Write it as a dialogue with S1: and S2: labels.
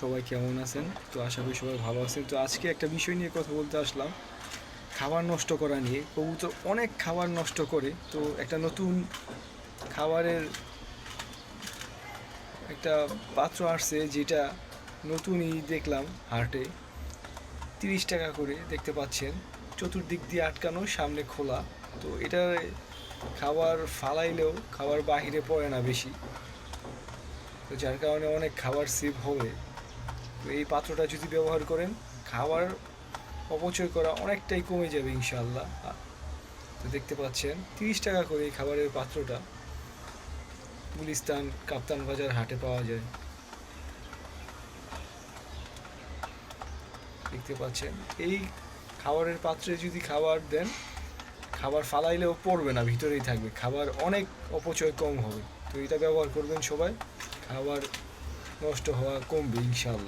S1: সবাই কেমন আছেন? তো আশা করি সবাই ভালো আছেন। তো আজকে একটা বিষয় নিয়ে কথা বলতে আসলাম। খাবার নষ্ট করা নিয়ে। কবুতর অনেক খাবার নষ্ট করে। তো একটা নতুন খাবারের একটা পাত্র আসছে, যেটা নতুনই দেখলাম হাটে। তিরিশ টাকা করে দেখতে পাচ্ছেন। চতুর্দিক দিয়ে আটকানো, সামনে খোলা। তো এটা খাবার ফালাইলেও খাবার বাহিরে পড়ে না বেশি। তো যার কারণে অনেক খাবার সেভ হবে। তো এই পাত্রটা যদি ব্যবহার করেন, খাবার অপচয় করা অনেকটাই কমে যাবে ইনশাল্লাহ তো দেখতে পাচ্ছেন, তিরিশ টাকা করে এই খাবারের পাত্রটা গুলিস্তান কাপ্তান বাজার হাটে পাওয়া যায়। দেখতে পাচ্ছেন, এই খাবারের পাত্রে যদি খাবার দেন, খাবার ফালাইলেও পড়বে না, ভিতরেই থাকবে। খাবার অনেক অপচয় কম হবে। তো এটা ব্যবহার করবেন সবাই। খাবার নষ্ট হওয়া কমবে ইনশাল্লাহ